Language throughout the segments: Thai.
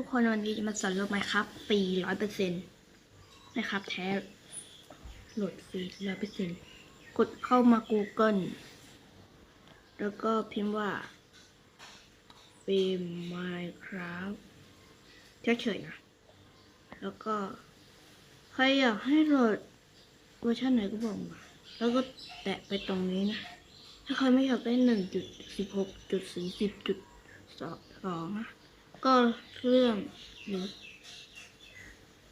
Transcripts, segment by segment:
ทุกคนวันนี้จะมาสอนโลกไหมครับฟรีร้อยเปอร์เซ็นต์นะครับ แท้โหลดฟรีร้อยเปอร์เซ็นต์กดเข้ามา Google แล้วก็พิมพ์ว่าฟิล์ม Minecraft เฉยๆนะ แล้วก็ ใครอยากให้โหลดเวอร์ชันไหนก็บอกมา แล้วก็แตะไปตรงนี้นะ ถ้าใครไม่อยากได้หนึ่งจุดสิบหกจุดสี่สิบจุดสองนะ ก็เรื่องหรือ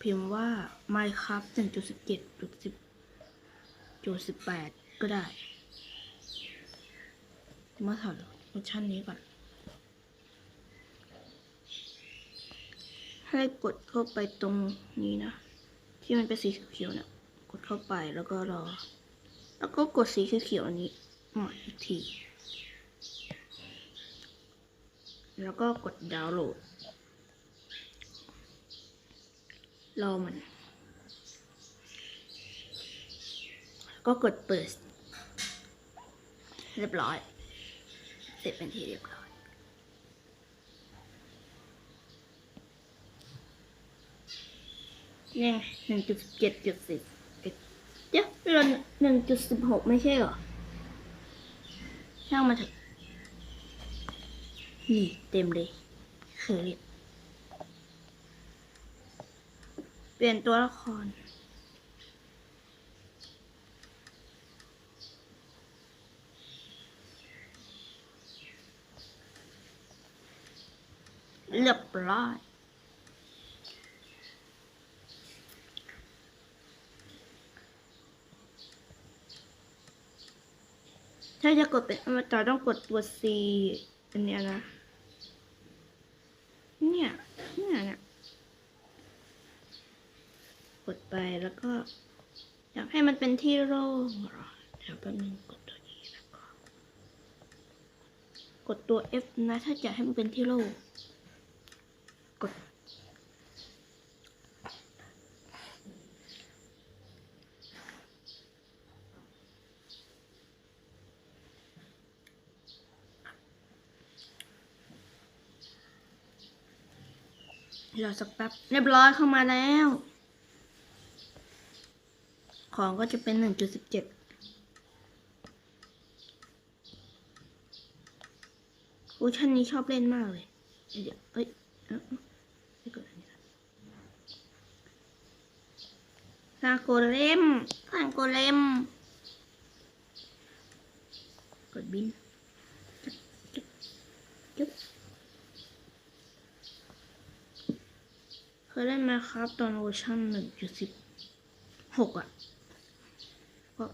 พิมพ์ว่า Minecraft 1.17.10จุด18 ก็ได้ มาถอดเวอร์ชันนี้ก่อน ให้กดเข้าไปตรงนี้นะ ที่มันเป็นสีเขียวๆเนี่ยกดเข้าไปแล้วก็รอ แล้วก็กดสีเขียวๆนี้ใหม่อีกที แล้วก็กดดาวน์โหลด รอมัน ก็กดเปิด เรียบร้อย เสร็จเป็นที่เรียบร้อย นี่หนึ่งจุดเจ็ดจุดสิบเดี๋ยวเราหนึ่งจุดสิบหกไม่ใช่เหรอ ช่างมาเถอะ นี่เต็มเลยเคยเปลี่ยนตัวละคร เรียบร้อยถ้าจะกดเป็นอมตะต้องกดตัว C อันเนี้ยนะ เนี่ยเนี่ยเนี่ยกดไปแล้วก็ อยากให้มันเป็นที่โล่งเหรอเดี๋ยวแป๊บนึงกดตัวนี้แล้วก็กดตัว F นะ ถ้าจะให้มันเป็นที่โล่งกด รอสักแป๊บเรียบร้อยเข้ามาแล้ว ของก็จะเป็นหนึ่งจุดสิบเจ็ดโอ้ชันนี้ชอบเล่นมากเลยเดี๋ยวเอ้ยเอ้าไม่กดอันนี้นะสร้างโกเลมสร้างโกเลมกดบินจุ๊บจุ๊บจุ๊บ เค ยเล่นมาครับตอนเวอร์ชันหนึ่งจุดสิบหกอะก็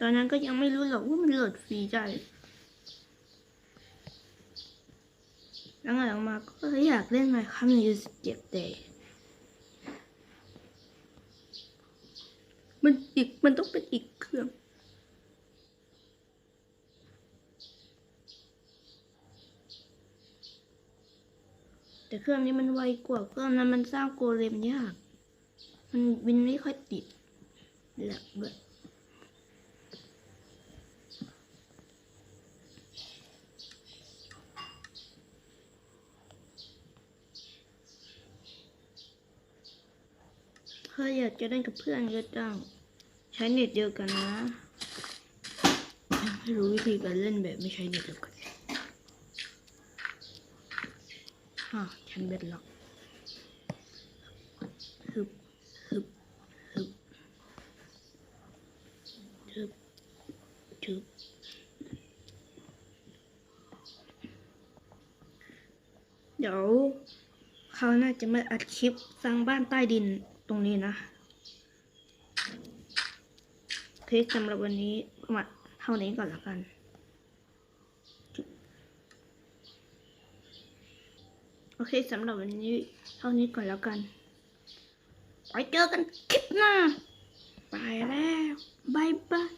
ตอนนั้นก็ยังไม่รู้หรอกว่ามันโหลดฟรีได้แล้วหลังมาก็อยากเล่นมาครับหนึ่งจุดสิบเจ็ดแต่มันอีกมันต้องเป็นอีกเครื่อง แต่เครื่องนี้มันไวกว่าเครื่องนั้นมันสร้างโกเลมยาก มันวินไม่ค่อยติดแหลกแบบถ้าอยากจะเล่นกับเพื่อนก็ต้องใช้เน็ตเดียวกันนะ ไม่รู้วิธีการเล่นแบบไม่ใช้เน็ตเดียวกัน อะฉันเบ็ดล็อกฮึบฮึบฮึบฮึบฮึบเดี๋ยวเขาน่าจะมาอัดคลิปสร้างบ้านใต้ดินตรงนี้นะโอเคสำหรับวันนี้มาเท่านี้ก่อนละกัน โอเคสำหรับวันนี้เท่านี้ก่อนแล้วกันไว้เจอกันคลิปหน้า ไปแล้วบายบาย